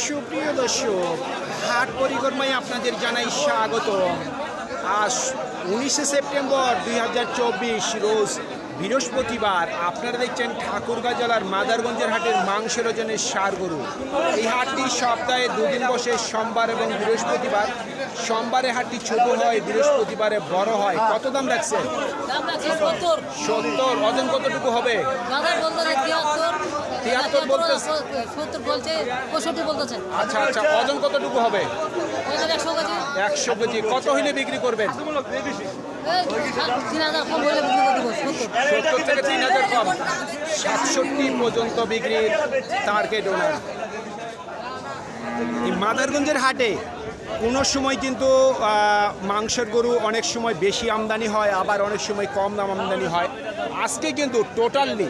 সুপ্রিয় দর্শক হাট পরিকর্মায় আপনাদের জানাই স্বাগত আজ উনিশে সেপ্টেম্বর দুই হাজার চব্বিশ রোজ বৃহস্পতিবার আপনারা দেখছেন ঠাকুরগাঁ জেলার মাদারগঞ্জের হাটের মাংসের ওজনের সার গরু। এই হাটটি সপ্তাহে দুদিন বসে সোমবার এবং বৃহস্পতিবার। সোমবারে হাটটি ছোট হয় বৃহস্পতিবারে বড় হয়। কত দাম রাখছেন? সত্তর। ওজন কতটুকু হবে? তিয়াত্তর তিয়াত্তর সত্তর বলছে পঁয়ষট্টি বলতেছে আচ্ছা আচ্ছা ওজন কতটুকু হবে? একশো কেজি। কত হইলে বিক্রি করবেন? সত্তর থেকে তিন হাজার কম সাতষট্টি পর্যন্ত বিক্রির টার্গেট ওনার মাদারগঞ্জের হাটে কোনো সময় কিন্তু মাংসের গরু অনেক সময় বেশি আমদানি হয়, আবার অনেক সময় কম দাম আমদানি হয়। আজকে কিন্তু টোটালি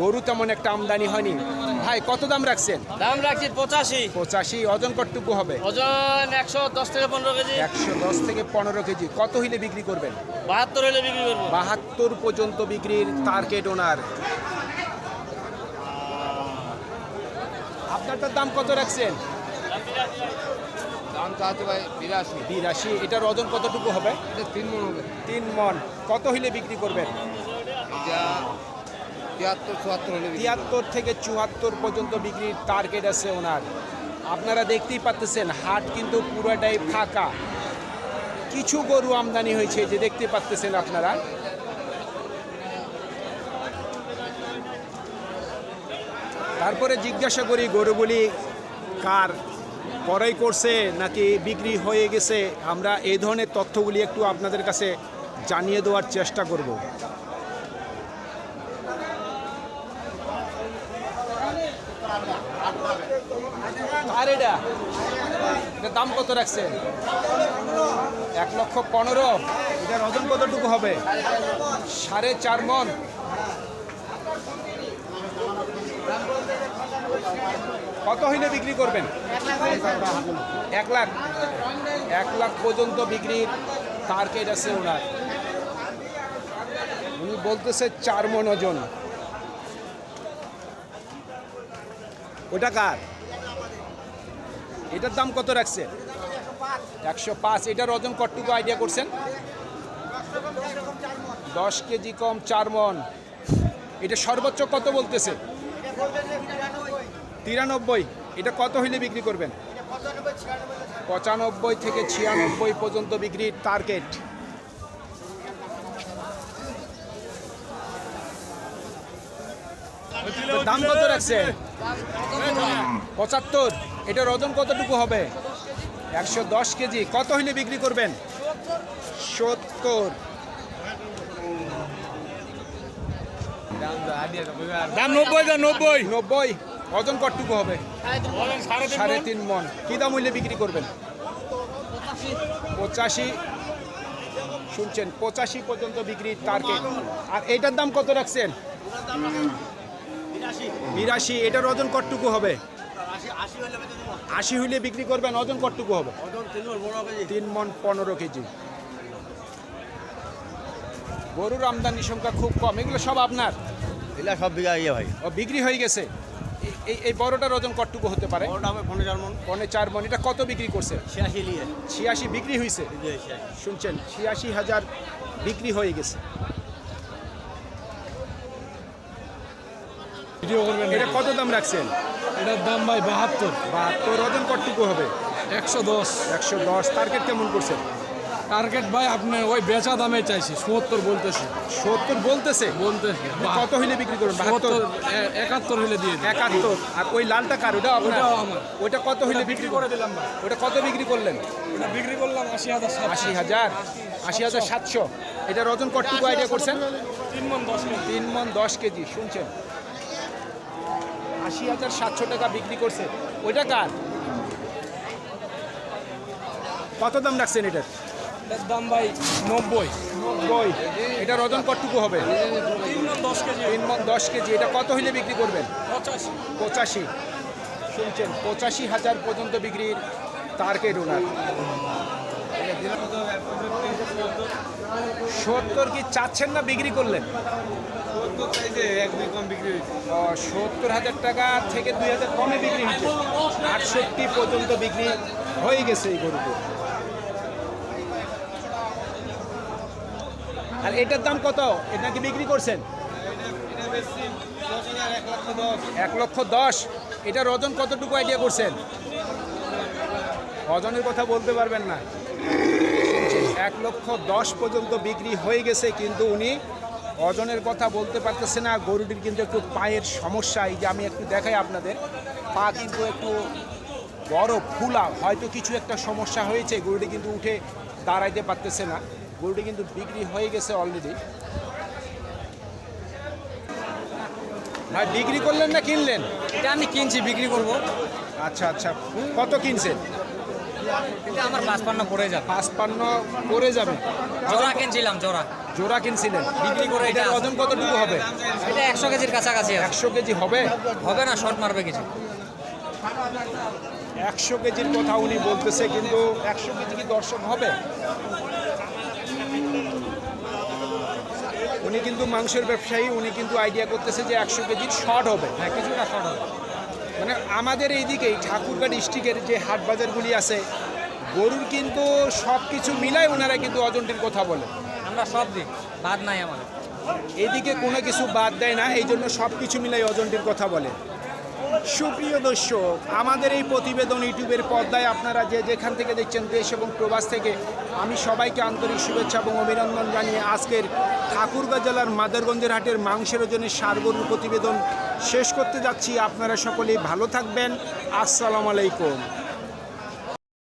গরু তেমন একটা আমদানি হয়নি। ভাই কত দাম রাখছেন? দাম রাখছি পঁচাশি। পঁচাশি ওজন কতটুকু হবে? ওজন একশো দশ থেকে পনেরো কেজি। একশো দশ থেকে পনেরো কেজি। কত হইলে বিক্রি করবেন? বাহাত্তর হলে বিক্রি করব। বাহাত্তর পর্যন্ত বিক্রির টার্গেট ওনার আপনারটার দাম কত রাখছেন? দাম চাচ্ছে ভাই বিরাশি। বিরাশি। এটার ওজন কতটুকু হবে? তিন মন হবে। তিন মন। কত হইলে বিক্রি করবেন? এটা তিয়াত্তর থেকে চুয়াত্তর পর্যন্ত বিক্রির টার্গেট আছে ওনার। আপনারা দেখতেই পাচ্তেছেন, হাট কিন্তু পুরোটাই ফাঁকা। কিছু গরু আমদানি হয়েছে যে দেখতে পাচ্তেছেন আপনারা। তারপরে জিজ্ঞাসা করি, গরুগুলি কার ক্রয় করছে নাকি বিক্রি হয়ে গেছে? আমরা এই ধরনের তথ্যগুলি একটু আপনাদের কাছে জানিয়ে দেওয়ার চেষ্টা করব আর এটা দাম কত রাখছেন এক লক্ষ পনেরো। এটার ওজন কতটুকু হবে? সাড়ে চার মন। কত হইলে বিক্রি করবেন? এক লাখ। এক লাখ পর্যন্ত বিক্রির টার্গেট আছে ওনার। উনি বলতেছে চার মন ওজন। ওটা কার? এটার দাম কত রাখছে? একশো পাঁচ, এটার ওজন কতটুকু আইডিয়া করছেন? দশ কেজি কম চার মন। এটা সর্বোচ্চ কত বলতেছে? তিরানব্বই। এটা কত হইলে বিক্রি করবেন? পঁচানব্বই থেকে ছিয়ানব্বই পর্যন্ত বিক্রির টার্গেট দাম কত রাখছেন পঁচাত্তর। এটার ওজন কতটুকু হবে? একশো দশ কেজি। কত হইলে বিক্রি করবেন? সত্তর। দাম নব্বই দাম নব্বই। নব্বই। ওজন কতটুকু হবে? সাড়ে তিন মন। কি দাম হইলে বিক্রি করবেন? পঁচাশি। শুনছেন পঁচাশি পর্যন্ত বিক্রির টার্গেট আর এইটার দাম কত রাখছেন? বিরাশি এটার ওজন কতটুকু হবে? আশি হইলে বিক্রি করবেন ওজন কতটুকু হবে? তিন মন পনেরো কেজি। গরুর আমদানি সংখ্যা খুব কম এগুলো সব আপনার? এগুলা সব বিঘা ইয়ে ভাই। ও বিক্রি হয়ে গেছে। এই- এই বড়টার ওজন কতটুকু হতে পারে? পনেরো চার মন। চার মন এটা কত বিক্রি করছে? ছিয়াশি ছিয়াশি বিক্রি হয়েছে শুনছেন ছিয়াশি হাজার বিক্রি হয়ে গেছে। ভিডিও করবেন এটা কত দাম রাখছেন? এটার দাম ভাই বাহাত্তর। বাহাত্তর ওজন কতটুকু হবে? একশো দশ। একশো দশ টার্গেট কেমন করছেন? টার্গেট ভাই আপনি ওই বেচা দামে চাইছি সত্তর বলতেছি। সত্তর বলতেছে? বলতেছি কত হইলে বিক্রি করবেন? বাহাত্তর? একাত্তর হলে দিয়ে একাত্তর। আর ওই লালটা কার? ওটা ওটাও আমার। ওটা কত হইলে বিক্রি করে দিলাম ওটা কত বিক্রি করলেন? এটা বিক্রি করলাম আশি হাজার আশি হাজার? আশি হাজার সাতশো। এটার ওজন কতটুকু আইডিয়া করছেন? তিন মন দশ কেজি। তিন মন দশ কেজি শুনছেন? আশি হাজার সাতশো টাকা বিক্রি করছে। ওইটা কার? কত দাম রাখছেন এটার? এটার দাম ভাই নব্বই। নব্বই। এটার ওজন কতটুকু হবে। তিন মন দশ কেজি। তিন মন দশ কেজি। এটা কত হইলে বিক্রি করবেন? পঁচাশি। পঁচাশি। শুনছেন পঁচাশি হাজার পর্যন্ত বিক্রির টার্গেট ওনার সত্তর কি চাচ্ছেন না বিক্রি করলেন? হয়েছে। সত্তর হাজার টাকা থেকে দুই হাজার কমে বিক্রি হচ্ছে আটষট্টি পর্যন্ত বিক্রি হয়ে গেছে এই গরুটি আর এটার দাম কত? এটা কি বিক্রি করছেন? এক লক্ষ দশ। এটার ওজন কতটুকু আইডিয়া করছেন? ওজনের কথা বলতে পারবেন না। এক লক্ষ দশ পর্যন্ত বিক্রি হয়ে গেছে, কিন্তু উনি ওজনের কথা বলতে পারতেছে না গরুটির কিন্তু একটু পায়ের সমস্যা। এই যে আমি একটু দেখাই আপনাদের পা কিন্তু একটু বড় ফুলা হয়তো কিছু একটা সমস্যা হয়েছে গরুটি কিন্তু উঠে দাঁড়াইতে পারতেছে না। গরুটি কিন্তু বিক্রি হয়ে গেছে অলরেডি ভাই বিক্রি করলেন না কিনলেন? এটা আমি কিনছি বিক্রি করব। আচ্ছা আচ্ছা। কত কিনছেন? এটা আমার পাঁচপান্ন পড়ে যাবে। পাঁচপান্ন করে যাবে। জোড়া কিনছিলাম জোড়া। জোড়া কিনছিলেন। বিক্রি করে এটা ওজন কতটুকু হবে? এটা একশো কেজির কাছাকাছি একশো কেজি হবে? হবে না শর্ট মারবে কিছু। একশো কেজির কথা উনি বলতেছে কিন্তু একশো কেজি কি দর্শক হবে? উনি কিন্তু মাংসের ব্যবসায়ী উনি কিন্তু আইডিয়া করতেছে যে একশো কেজির শর্ট হবে। হ্যাঁ কিছুটা শর্ট হবে। মানে আমাদের এইদিকেই ঠাকুরগাঁ ডিস্ট্রিক্টের যে হাট বাজারগুলি আছে গরুর কিন্তু সব কিছু মিলাই ওনারা কিন্তু অজনটির কথা বলে। আমরা সব দিই, বাদ নাই আমাদের। এদিকে কোনো কিছু বাদ দেয় না, এই জন্য সব কিছু মিলাই অজনটির কথা বলে। সুপ্রিয় দর্শক, আমাদের এই প্রতিবেদন ইউটিউবের পর্দায় আপনারা যে যেখান থেকে দেখছেন দেশ এবং প্রবাস থেকে, আমি সবাইকে আন্তরিক শুভেচ্ছা এবং অভিনন্দন জানিয়ে আজকের ঠাকুরগাঁ জেলার মাদারগঞ্জের হাটের মাংসের ওজনের সারগরুর প্রতিবেদন শেষ করতে যাচ্ছি। আপনারা সকলেই ভালো থাকবেন। আসসালামু আলাইকুম।